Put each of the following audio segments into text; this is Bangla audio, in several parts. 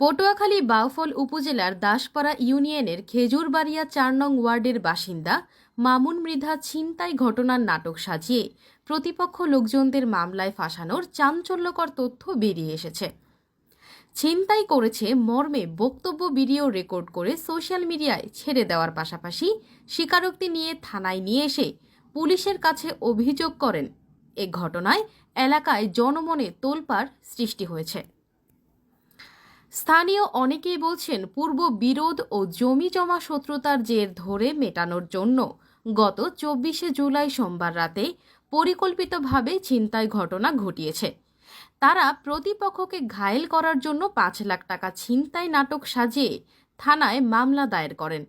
পটুয়াখালী বাউফল উপজেলার দাসপাড়া ইউনিয়নের খেজুরবাড়িয়া চার নং ওয়ার্ডের বাসিন্দা মামুন মৃধা ছিনতাই ঘটনার নাটক সাজিয়ে প্রতিপক্ষ লোকজনদের মামলায় ফাঁসানোর চাঞ্চল্যকর তথ্য বেরিয়ে এসেছে। ছিনতাই করেছে মর্মে বক্তব্য, ভিডিও রেকর্ড করে সোশ্যাল মিডিয়ায় ছেড়ে দেওয়ার পাশাপাশি স্বীকারোক্তি নিয়ে থানায় নিয়ে এসে পুলিশের কাছে অভিযোগ করেন। এ ঘটনায় এলাকায় জনমনে তোলপাড় সৃষ্টি হয়েছে। স্থানীয় অনেকেই বলছেন পূর্ব বিরোধ ও জমি জমা শত্রুতার জের ধরে মেটানোর জন্য গত চব্বিশে জুলাই সোমবার রাতে পরিকল্পিতভাবে ছিনতাই ঘটনা ঘটিয়েছে। তারা প্রতিপক্ষকে ঘায়েল করার জন্য পাঁচ লাখ টাকা ছিনতাই নাটক সাজিয়ে থানায় মামলা দায়ের করেন।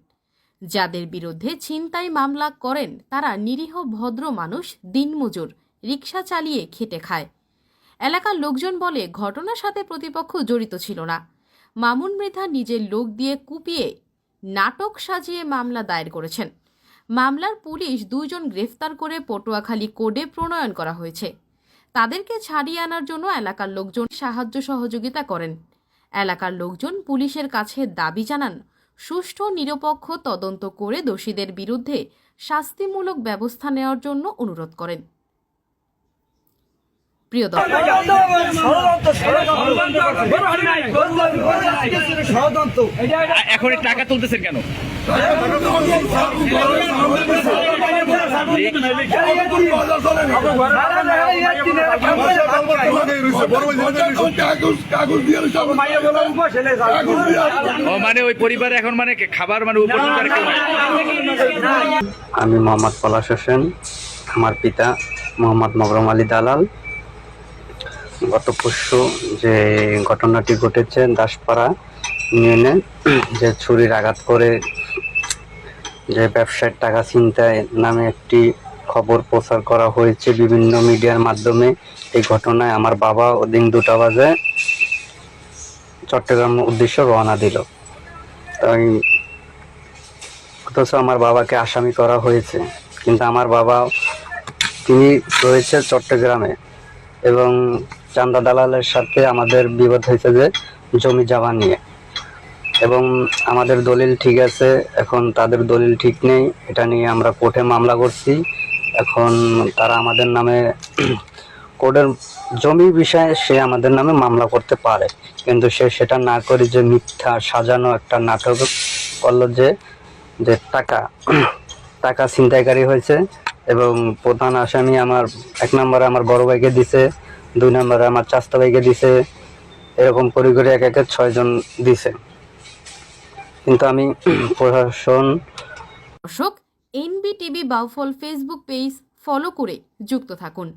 যাদের বিরুদ্ধে ছিনতাই মামলা করেন, তারা নিরীহ ভদ্র মানুষ, দিনমজুর রিক্সা চালিয়ে খেটে খায়। এলাকার লোকজন বলে, ঘটনার সাথে প্রতিপক্ষ জড়িত ছিল না। মামুন মৃধা নিজের লোক দিয়ে কুপিয়ে নাটক সাজিয়ে মামলা দায়ের করেছেন। মামলার পুলিশ দুইজন গ্রেফতার করে পটুয়াখালী কোডে প্রণয়ন করা হয়েছে। তাদেরকে ছাড়িয়ে আনার জন্য এলাকার লোকজন সাহায্য সহযোগিতা করেন। এলাকার লোকজন পুলিশের কাছে দাবি জানান, সুষ্ঠু, নিরপেক্ষ তদন্ত করে দোষীদের বিরুদ্ধে শাস্তিমূলক ব্যবস্থা নেওয়ার জন্য অনুরোধ করেন। প্রিয় এখন টাকা তুলতেছেন কেন? মানে ওই পরিবারে এখন মানে খাবার মানে আমি মোহাম্মদ পলাশ হোসেন আমার পিতা মোহাম্মদ মবরম আলী দালাল। গত পরশু যে ঘটনাটি ঘটেছে দাসপাড়া ইউনিয়নে, যে ছুরির আঘাত করে যে ব্যবসায়ের টাকা ছিনতাই নামে একটি খবর প্রচার করা হয়েছে বিভিন্ন মিডিয়ার মাধ্যমে। এই ঘটনায় আমার বাবা দিন দুটা বাজে চট্টগ্রাম উদ্দেশ্যে রওনা দিল। তাই অথচ আমার বাবাকে আসামি করা হয়েছে। কিন্তু আমার বাবা, তিনি রয়েছে চট্টগ্রামে এবং চান্দা দালালের সাথে আমাদের বিবাদ হয়েছে যে জমি জামা নিয়ে। এবং আমাদের দলিল ঠিক আছে, এখন তাদের দলিল ঠিক নেই, এটা নিয়ে আমরা কোর্টে মামলা করছি। এখন তারা আমাদের নামে কোর্টের জমি বিষয়ে সে আমাদের নামে মামলা করতে পারে। কিন্তু সে সেটা না করে যে মিথ্যা সাজানো একটা নাটক করল যে যে টাকা টাকা ছিনতাইকারী হয়েছে এবং প্রধান আসামি আমার, এক নম্বরে আমার বড় ভাইকে দিছে। দুই নম্বরে আমার চারটা ভাইকে দিছে, এরকম করে করে এক একে ছয়জন দিছে। কিন্তু আমি প্রশাসন দর্শক, NBTV Bauphal Facebook page follow করে যুক্ত থাকুন।